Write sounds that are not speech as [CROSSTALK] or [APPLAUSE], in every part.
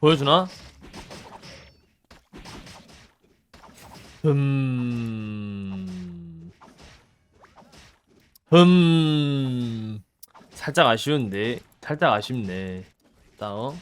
보여주나? 음... 음... 살짝 아쉬운데 살짝 아쉽네 나 어?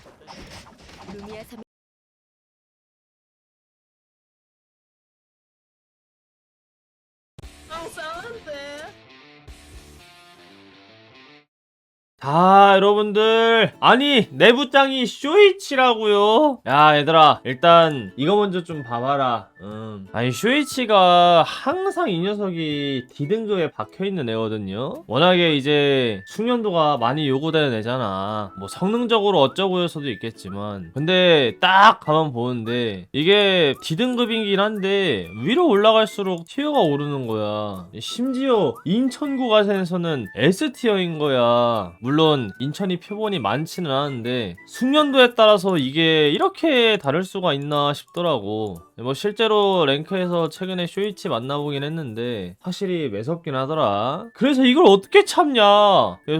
자 여러분들. 아니 내부장이 쇼이치라고요? 야 얘들아. 일단 이거 먼저 좀 봐봐라. 음. 아니 쇼이치가 항상 이 녀석이 D등급에 박혀있는 애거든요. 워낙에 이제 숙련도가 많이 요구되는 애잖아. 뭐 성능적으로 어쩌고여서도 있겠지만. 근데 딱 가만 보는데 이게 D등급이긴 한데 위로 올라갈수록 티어가 오르는 거야. 심지어 인천구 가sen에서는 S티어인 거야. 물론 인천이 표본이 많지는 않은데 숙련도에 따라서 이게 이렇게 다를 수가 있나 싶더라고 뭐 실제로 랭크에서 최근에 쇼이치 만나보긴 했는데 확실히 매섭긴 하더라. 그래서 이걸 어떻게 참냐?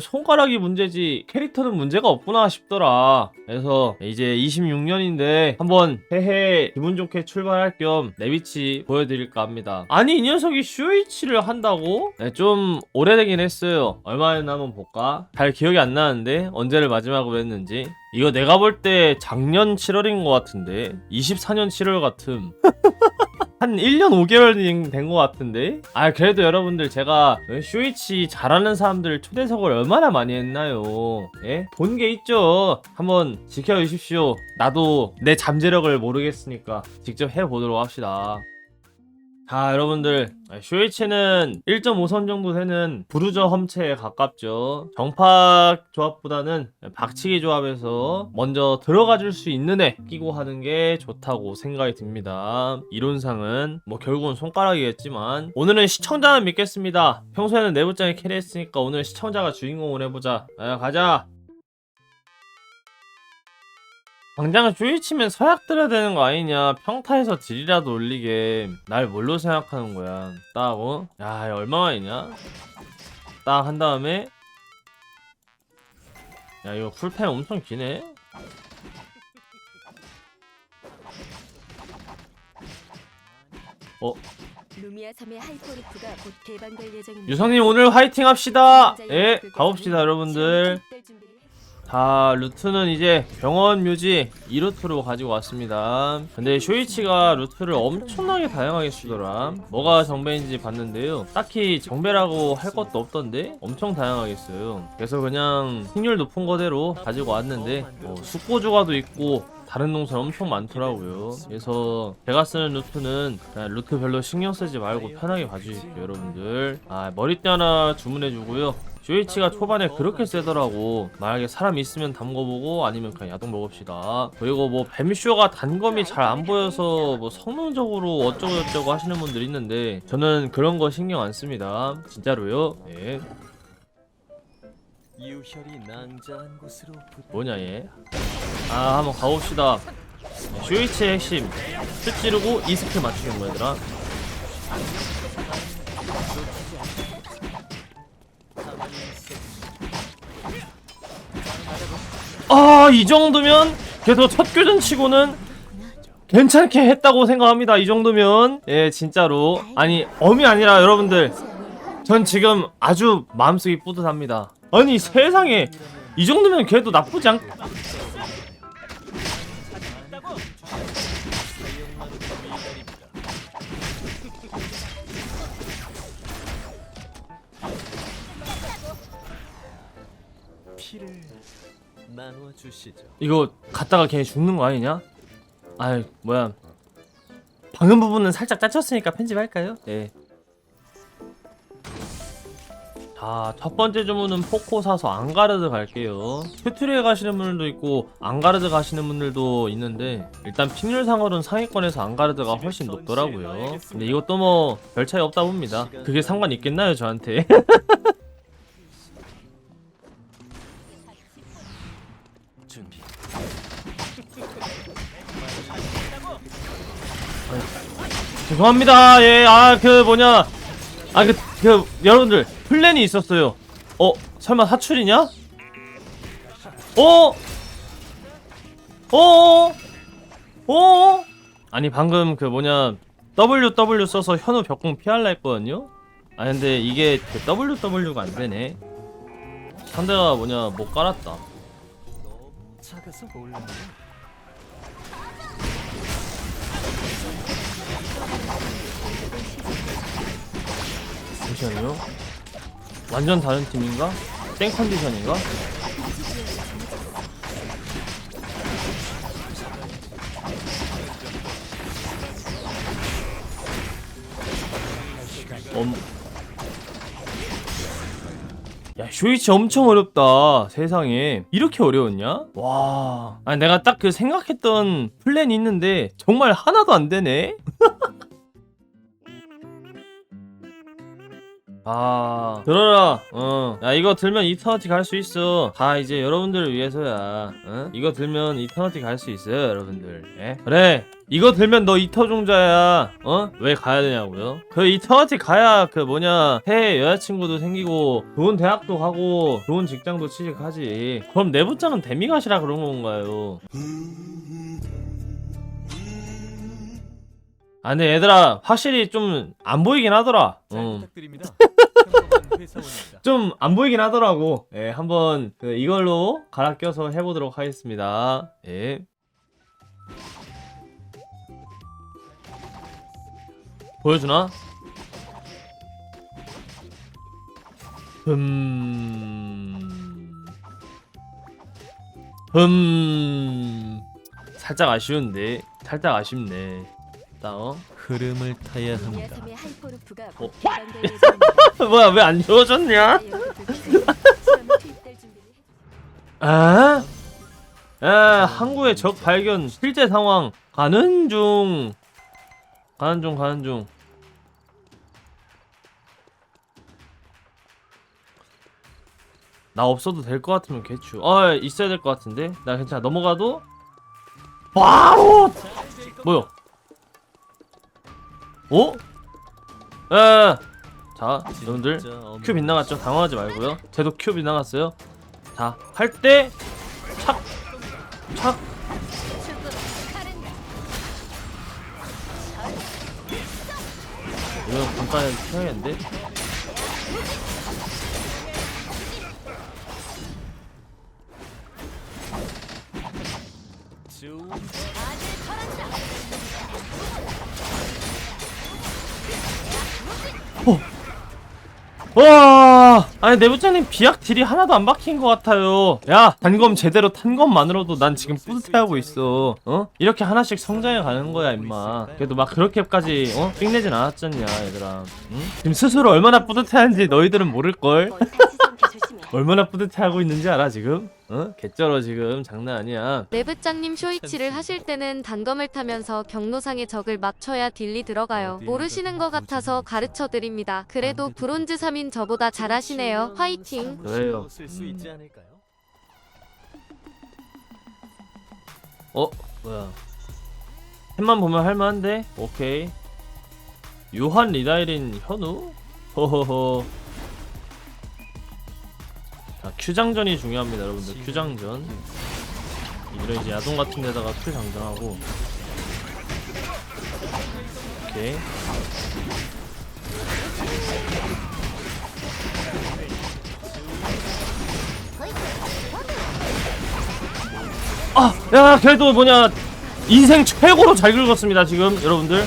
손가락이 문제지 캐릭터는 문제가 없구나 싶더라. 그래서 이제 26년인데 한번 헤헤 기분 좋게 출발할 겸 내비치 보여드릴까 합니다. 아니 이 녀석이 쇼이치를 한다고? 네, 좀 오래되긴 했어요. 얼마였나 한번 볼까? 잘 기억이 안 나는데 언제를 마지막으로 했는지 이거 내가 볼 때 작년 7월인 것 같은데 24년 7월 같음 [LAUGHS] 한 1년 5개월 된 것 같은데? 아, 그래도 여러분들 제가 쇼이치 잘하는 사람들 초대석을 얼마나 많이 했나요? 예? 본 게 있죠? 한번 지켜주십시오. 나도 내 잠재력을 모르겠으니까 직접 해보도록 합시다. 자, 여러분들. 쇼이치는 1.5선 정도 되는 부르저 험체에 가깝죠. 정팍 조합보다는 박치기 조합에서 먼저 들어가 줄 수 있는 애 끼고 하는 게 좋다고 생각이 듭니다. 이론상은 뭐 결국은 손가락이겠지만 오늘은 시청자는 믿겠습니다. 평소에는 내부장에 캐리했으니까 오늘 시청자가 주인공을 해보자. 아, 가자. 당장 쇼이치면 서약 들어야 되는 거 아니냐. 평타에서 딜이라도 올리게. 날 뭘로 생각하는 거야? 딱 어? 야 얼마만이냐? 딱 한 다음에. 야 이거 쿨타임 엄청 기네. 어. 유성님 오늘 화이팅 합시다. 예 가봅시다 여러분들 자 루트는 이제 병원 묘지 2루트로 가지고 왔습니다. 근데 쇼이치가 루트를 엄청나게 다양하게 쓰더라 뭐가 정배인지 봤는데요. 딱히 정배라고 할 것도 없던데 엄청 다양하게 써요. 그래서 그냥 확률 높은 거대로 가지고 왔는데 뭐 숙고조가도 있고 다른 동선 엄청 많더라고요. 그래서 제가 쓰는 루트는 루트 별로 신경 쓰지 말고 편하게 봐주십시오 여러분들. 아 머리띠 하나 주문해 주고요 쇼이치가 초반에 그렇게 세더라고. 만약에 사람 있으면 담궈보고 아니면 그냥 야동 먹읍시다. 그리고 뭐 뱀쇼가 단검이 잘 안 보여서 뭐 성능적으로 어쩌고저쩌고 하시는 분들 있는데 저는 그런 거 신경 안 씁니다. 진짜로요? 네 뭐냐 얘? 아 한번 가봅시다. 쇼이치의 핵심. 슛 찌르고 이 스킬 맞추는 거야 얘들아 아 이 정도면 그래도 첫 교전 치고는 괜찮게 했다고 생각합니다. 이 정도면. 예 진짜로. 아니 엄이 아니라 여러분들 전 지금 아주 마음속이 뿌듯합니다. 아니 세상에. 이 정도면 그래도 나쁘지 않... 피를. 이거 갔다가 걔 죽는 거 아니냐? 아이 뭐야 방금 부분은 살짝 짜쳤으니까 편집할까요? 네. 자, 첫 번째 주문은 포코 사서 앙가르드 갈게요. 튜토리에 가시는 분들도 있고 앙가르드 가시는 분들도 있는데 일단 픽률상으로는 상위권에서 앙가르드가 훨씬 높더라고요. 근데 이것도 뭐 별 차이 없다 봅니다. 그게 상관 있겠나요, 저한테? [LAUGHS] 죄송합니다. 예, 아, 그 뭐냐. 아, 그, 그, 여러분들, 플랜이 있었어요. 어, 설마 사출이냐? 어? 어? 어? 아니 방금 그 뭐냐 WW 써서 현우 벽공 피할라 했거든요? 아 근데 이게 그 WW가 안 되네 상대가 뭐냐 못 깔았다 잠시만요 완전 다른 팀인가? 땡 컨디션인가? 엄... 야 쇼이치 엄청 어렵다 세상에 이렇게 어려웠냐? 와 아니 내가 딱 그 생각했던 플랜이 있는데 정말 하나도 안 되네 [LAUGHS] 아 들어라 어야 이거 들면 이터너티 갈 수 있어 다 이제 여러분들을 위해서야 어? 이거 들면 이터너티 갈 수 있어요 여러분들 예? 그래 이거 들면 너 이터종자야 어? 왜 가야 되냐고요? 그 이터너티 가야 그 뭐냐 해외 여자친구도 생기고 좋은 대학도 가고 좋은 직장도 취직하지 그럼 내부장은 데미가시라 그런 건가요 아 근데 얘들아 확실히 좀 안 보이긴 하더라 잘 어. 부탁드립니다. 좀 안 보이긴 하더라고. 예, 한번 그 이걸로 갈아 껴서 해보도록 하겠습니다. 예. 보여주나? 음. 음. 살짝 아쉬운데. 살짝 아쉽네. 나 어? 흐름을 타야 합니다. 어? [LAUGHS] 뭐야 왜안 투입될 준비를 해. 아? 아, 항구의 적 발견 실제 상황 가는 중 가는 중 가는 중 나 없어도 될 것 같으면 개추 어 있어야 될 것 같은데 나 괜찮아 넘어가도 바로 뭐야 어? 에, 자 여러분들 큐 빗나갔죠? 당황하지 말고요. 쟤도 큐 빗나갔어요. 자, 할 때 착, 착. 이거 잠깐 켜야겠는데? 좋은 와, 아니 내부장님 비약 딜이 하나도 안 박힌 것 같아요. 야, 단검 제대로 탄 것만으로도 난 지금 뿌듯해하고 있어. 어? 이렇게 하나씩 성장해 가는 거야, 임마. 그래도 막 그렇게까지 어? 삥내진 않았잖냐, 얘들아. 응? 지금 스스로 얼마나 뿌듯해하는지 너희들은 모를 걸. [LAUGHS] 얼마나 뿌듯해하고 있는지 알아 지금? 어? 개쩔어 지금 장난 아니야. 내부장님 쇼이치를 하실 때는 단검을 타면서 경로상의 적을 맞춰야 딜리 들어가요. 모르시는 것 같아서 가르쳐 드립니다. 그래도 브론즈 3인 저보다 잘하시네요. 화이팅! 그래요. 쓸수 있지 않을까요? 어? 뭐야? 템만 보면 할만한데? 오케이. 요한 리다일인 현우? 호호호. 자, 큐장전이 중요합니다, 여러분들. 큐장전. 이런 이제 야동 같은 데다가 큐장전하고. 오케이. 아, 야, 그래도 뭐냐 인생 최고로 잘 긁었습니다 지금 여러분들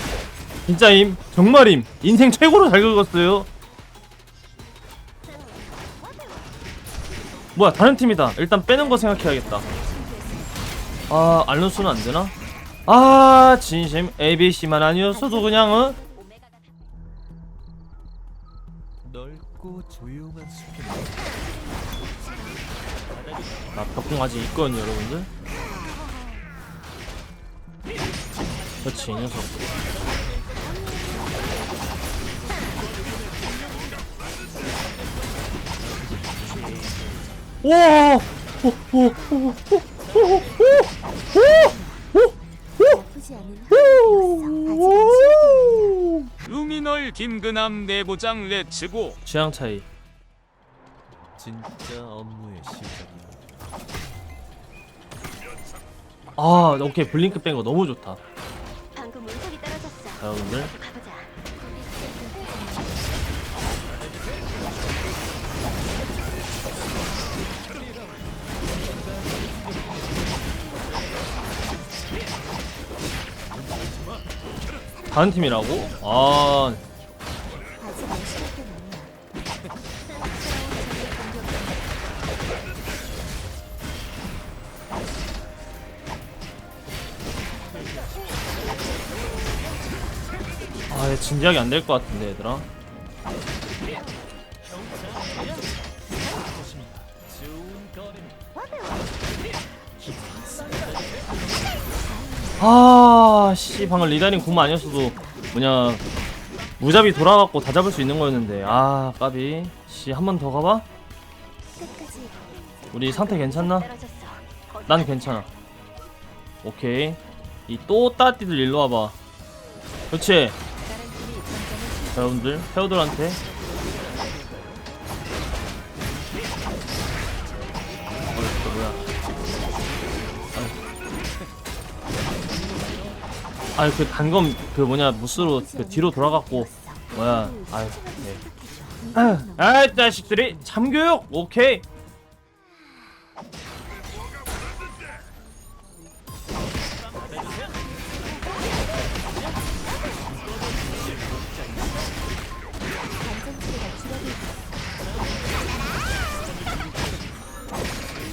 진짜임 정말임 인생 최고로 잘 긁었어요. 뭐야 다른 팀이다. 일단 빼는 거 생각해야겠다. 아 알론소는 안 되나? 아 진심 ABC만 아니었어도 그냥 어? 넓고 조용한 숲에 나 벽공 아직 있거든요 여러분들. 그렇지 이 녀석. 오! 오! 오! 오! 오! 나쁘지 않은 하루였어. 아직은 루미널 김근함 내부장 레츠고 취향 차이. 진짜 업무의 시작입니다. 아 오케이 블링크 뺀 거 너무 좋다 방금 운석이 떨어졌어. 자 여러분들 다른 팀이라고? 아. 아, 얘 진지하게 안 될 것 같은데, 얘들아. 아, 씨, 방금 리다님 공 아니었어도, 뭐냐, 무잡이 돌아갖고 다 잡을 수 있는 거였는데, 아, 까비. 씨, 한 번 더 가봐? 우리 상태 괜찮나? 난 괜찮아. 오케이. 이 또 따띠들 일로 와봐. 그렇지. 여러분들, 페어들한테. 아유. 아유, 그 단검, 그 뭐냐, 무스로 그 뒤로 돌아갔고. 뭐야, 아유, 네. 아, 이 자식들이 참교육! 오케이!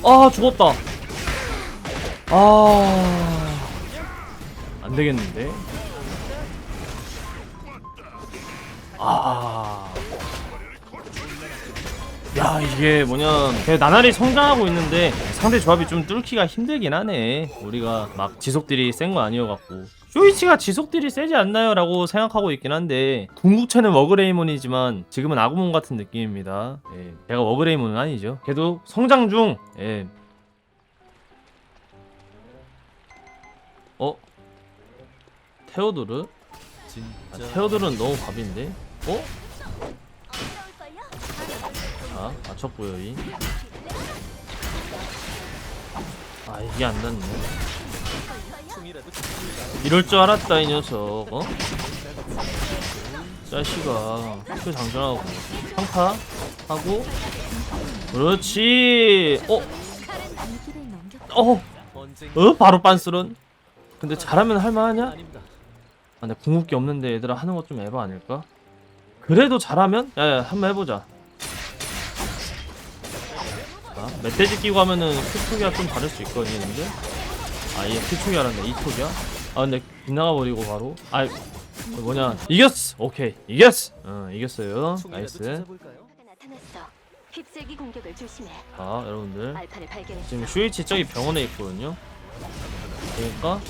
아 죽었다 아안 되겠는데 아. 야 이게 뭐냐 걔 나날이 성장하고 있는데 상대 조합이 좀 뚫기가 힘들긴 하네 우리가 막 지속딜이 센 거 아니어갖고 쇼이치가 지속딜이 세지 않나요? 라고 생각하고 있긴 한데 궁극체는 워그레이몬이지만 지금은 아구몬 같은 느낌입니다 예, 걔가 워그레이몬은 아니죠 걔도 성장 중 예. 테오도르? 아, 진짜 테오도르는 너무 밥인데? 어? 자, 맞췄고요, 이. 아, 이게 안 닿네. 이럴 줄 알았다, 이 녀석, 어? 자식아, 표 장전하고, 평타 하고, 그렇지! 어? 어? 어? 바로 빤스런? 근데 잘하면 할만하냐? 아닙니다. 아, 근데 궁극기 없는데 얘들아 하는 것 좀 에바 아닐까? 그래도 잘하면? 야야 한번 해보자 자, 멧돼지 끼고 하면은 큐초기가 좀 다를 수 있거든요 근데 아얘 큐초기야란다 이초기야? 아 근데 빗나가 버리고 바로 아 뭐냐 이겼어 오케이 이겼어 어 이겼어요 나이스. 휩쓸기 공격을 조심해. 자 여러분들 알파를 발견했어. 지금 슈이치 저기 병원에 있거든요 그러니까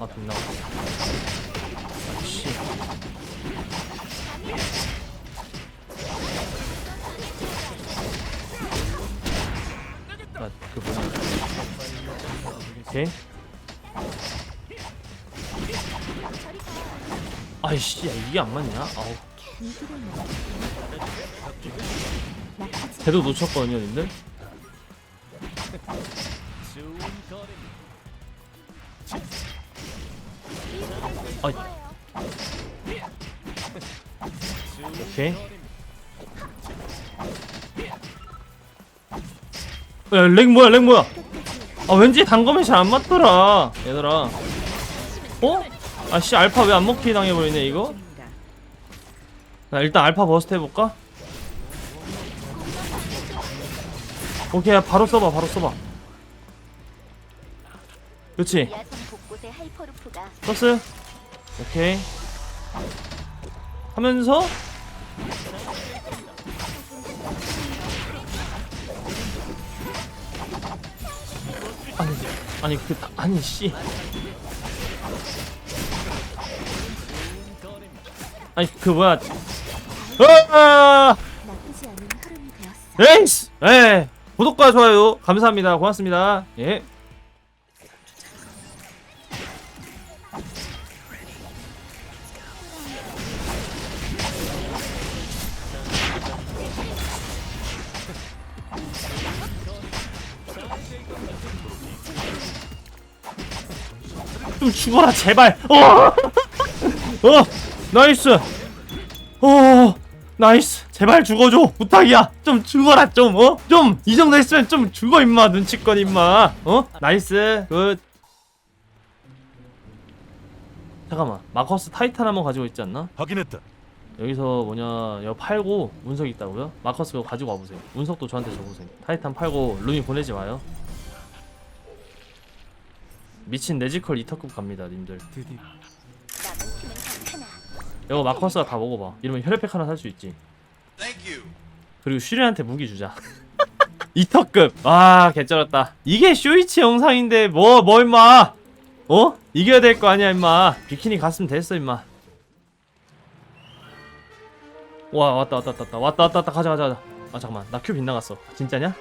아 빗나가 아씨. 아그 뭐냐. 오케이 아이씨 야 이게 안 맞냐? 아우. 낙하지 걔도 놓쳤거든요 님들 아이 오케이. 야 렉 뭐야 렉 뭐야? 아 왠지 단검이 잘 안 맞더라 얘들아. 어? 아 씨 알파 왜 안 먹히게 당해버리네 이거? 자 일단 알파 버스트 해볼까? 오케이 바로 써봐 바로 써봐. 하이퍼루프가 썼어요? 오케이. 하면서? 아니 아니 그 다- 아니 씨. 아니 그 뭐야. 흐름이 되었어. 에이스 예. 구독과 좋아요 감사합니다. 고맙습니다. 예 좀 죽어라 제발. 어, 어 나이스. 어 나이스. 제발 죽어줘 부탁이야. 좀 죽어라 좀 어 좀 이 정도 했으면 좀 죽어 임마 눈치껏 임마. 어? 나이스 굿. 잠깐만 마커스 타이탄 한번 가지고 있지 않나? 확인했다. 여기서 뭐냐 이거 팔고 운석 있다고요? 마커스 그거 가지고 와보세요. 운석도 저한테 줘보세요. 타이탄 팔고 루미 보내지 마요 미친 내지컬 2터급 갑니다 님들. 드디어. 이거 마커스가 다 먹어봐. 이러면 혈액팩 하나 살 수 있지. 그리고 슈리한테 무기 주자. [LAUGHS] 2터급. 와 개쩔었다. 이게 쇼이치 영상인데 뭐뭐 임마? 어? 이겨야 될 거 아니야 임마. 비키니 갔으면 됐어 임마. 와 왔다 왔다 왔다 왔다. 왔다 왔다 왔다. 가자 가자 가자. 아 잠깐만. 나 큐 빗나갔어. 진짜냐?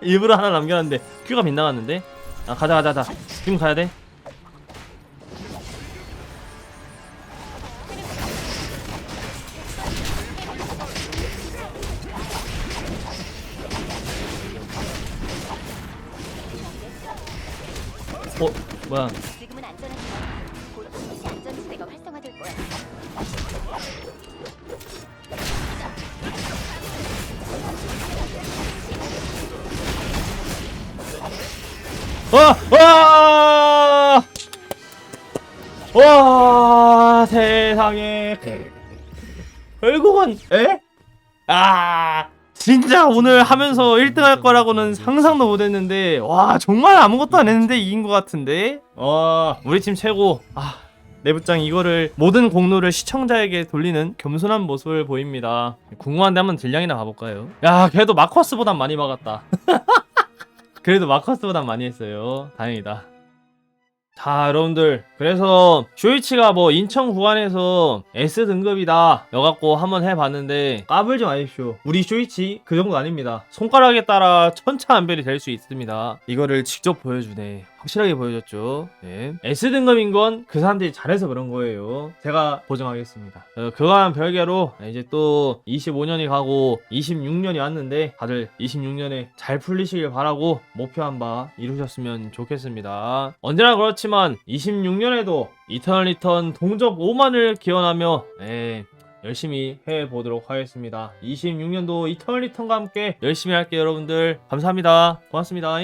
일부러 하나 남겨놨는데 큐가 빗나갔는데 아 가자 가자 가자 지금 가야 돼 어? 뭐야 지금은 활성화될 거야. 와! 와! 와! 세상에. 결국은, 에? 아! 진짜 오늘 하면서 1등 할 거라고는 상상도 못 했는데, 와, 정말 아무것도 안 했는데 이긴 것 같은데? 와, 우리 팀 최고. 아, 내부장 이거를 모든 공로를 시청자에게 돌리는 겸손한 모습을 보입니다. 궁금한데 한번 딜량이나 가볼까요? 야, 그래도 마커스보단 많이 막았다. [LAUGHS] 그래도 마커스보단 많이 했어요. 다행이다. 자, 여러분들. 그래서 쇼이치가 뭐 인천 구간에서 S 등급이다. 여갖고 한번 해봤는데 까불지 마십시오. 우리 쇼이치 그 정도 아닙니다. 손가락에 따라 천차만별이 될 수 있습니다. 이거를 직접 보여주네. 확실하게 보여줬죠. 네. S 등급인 건 그 사람들이 잘해서 그런 거예요. 제가 보정하겠습니다. 어, 그와는 별개로 이제 또 25년이 가고 26년이 왔는데 다들 26년에 잘 풀리시길 바라고 목표한 바 이루셨으면 좋겠습니다. 언제나 그렇지만 26년에도 이터널 리턴 동접 5만을 기원하며 에 열심히 해보도록 하겠습니다. 26년도 이터널 리턴과 함께 열심히 할게요, 여러분들. 감사합니다. 고맙습니다.